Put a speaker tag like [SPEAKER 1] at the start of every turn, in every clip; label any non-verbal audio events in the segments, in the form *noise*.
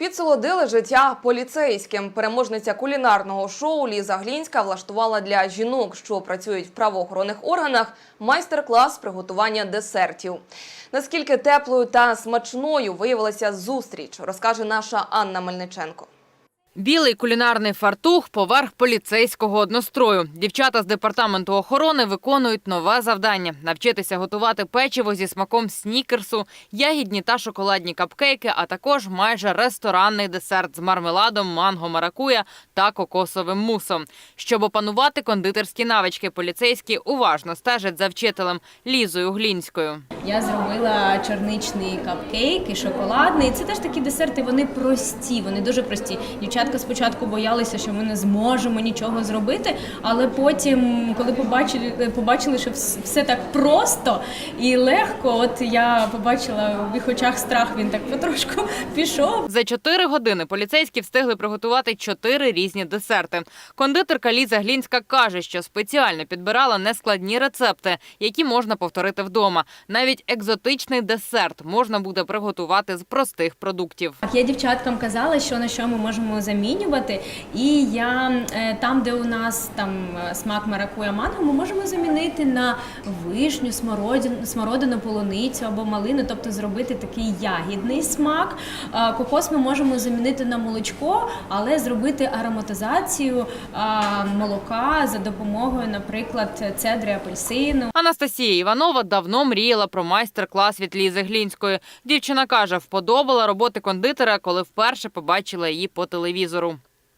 [SPEAKER 1] Підсолодили життя поліцейським. Переможниця кулінарного шоу Ліза Глінська влаштувала для жінок, що працюють в правоохоронних органах, майстер-клас приготування десертів. Наскільки теплою та смачною виявилася зустріч, розкаже наша Анна Мельниченко.
[SPEAKER 2] Білий кулінарний фартух поверх поліцейського однострою. Дівчата з департаменту охорони виконують нове завдання навчитися готувати печиво зі смаком снікерсу, ягідні та шоколадні капкейки, а також майже ресторанний десерт з мармеладом, манго маракуя та кокосовим мусом. Щоб опанувати кондитерські навички, поліцейські уважно стежать за вчителем Лізою Глінською.
[SPEAKER 3] Я зробила чорничний капкейк і шоколадний. Це теж такі десерти. Вони прості, вони дуже прості. Дівчатка спочатку боялися, що ми не зможемо нічого зробити, але потім, коли побачили, побачили, що все так просто і легко, от я побачила в їх очах страх. Він так потрошку *laughs* пішов.
[SPEAKER 2] За чотири години поліцейські встигли приготувати чотири різні десерти. Кондитерка Ліза Глінська каже, що спеціально підбирала нескладні рецепти, які можна повторити вдома. Навіть екзотичний десерт можна буде приготувати з простих продуктів.
[SPEAKER 3] Я дівчаткам казала, що на що ми можемо замінювати. І я е, там, де у нас там е, смак маракуя манго, ми можемо замінити на вишню, смородину, смородину, полуницю або малину, тобто зробити такий ягідний смак. Е, Кокос ми можемо замінити на молочко, але зробити ароматизацію молока за допомогою, наприклад, цедри апельсину.
[SPEAKER 2] Анастасія Іванова давно мріяла про майстер-клас від Лізи Глінської. Дівчина каже, вподобала роботи кондитера, коли вперше побачила її по телевізору.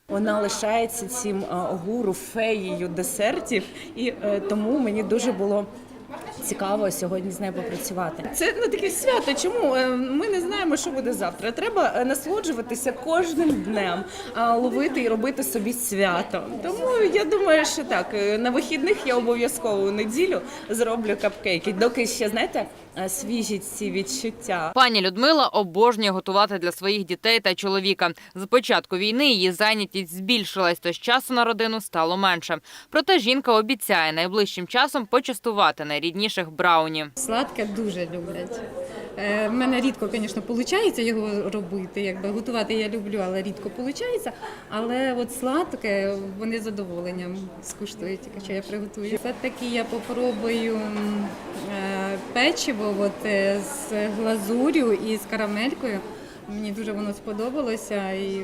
[SPEAKER 4] Вона лишається цим гуру феєю десертів, і е, тому мені дуже було. Цікаво сьогодні з нею попрацювати. Це ну таке свято. Чому Е, ми не знаємо, що буде завтра? Треба е, насолоджуватися кожним днем, а ловити і робити собі свято. Тому я думаю, що так е, на вихідних я обов'язково у неділю зроблю капкейки. Доки ще знаєте е, свіжі ці відчуття.
[SPEAKER 2] Пані Людмила обожнює готувати для своїх дітей та чоловіка. З початку війни її зайнятість збільшилась, тож часу на родину стало менше. Проте жінка обіцяє найближчим часом почастувати найрідніших брауні.
[SPEAKER 5] Сладке дуже люблять. Е, В мене рідко, звісно, виходить його робити. Якби готувати я люблю, але рідко виходить. Але от сладке вони з задоволенням скуштують, якщо я приготую. Все-таки я попробую е, печиво от, е, з глазурю і з карамелькою. Мені дуже воно сподобалося, і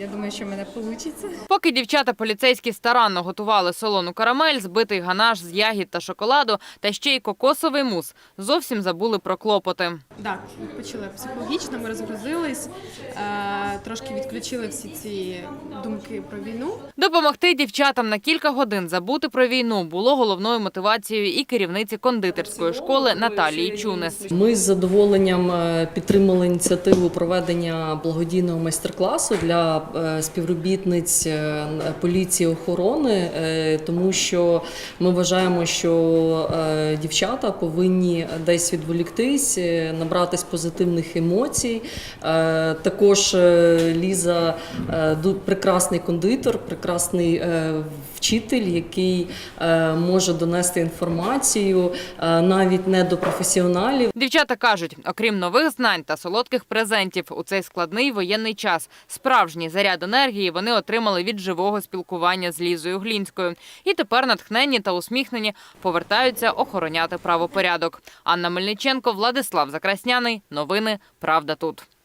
[SPEAKER 5] я думаю, що в мене вийде.
[SPEAKER 2] Поки дівчата поліцейські старанно готували солону карамель, збитий ганаш з ягід та шоколаду, та ще й кокосовий мус, зовсім забули про клопоти.
[SPEAKER 6] Так, почали психологічно, ми розгрузились, е, трошки відключили всі ці думки про війну.
[SPEAKER 2] Допомогти дівчатам на кілька годин забути про війну було головною мотивацією і керівниці кондитерської школи Наталії Чунес.
[SPEAKER 7] Ми з задоволенням е, підтримали ініціативу проведення благодійного майстер-класу для співробітниць е, поліції охорони, е, тому що ми вважаємо, що е, дівчата повинні десь відволіктись, е, набратись позитивних емоцій. Е, Також е, Ліза е, прекрасний кондитер, прекрасний е, вчитель, який е, може донести інформацію е, навіть не до професіоналів.
[SPEAKER 2] Дівчата кажуть, окрім нових знань та солодких презентів у цей складний воєнний час, справжній заряд енергії вони отримали від живого спілкування з Лізою Глінською. І тепер натхнені та усміхнені повертаються охороняти правопорядок. Анна Мельниченко, Владислав Закрасняний. Новини Правда тут.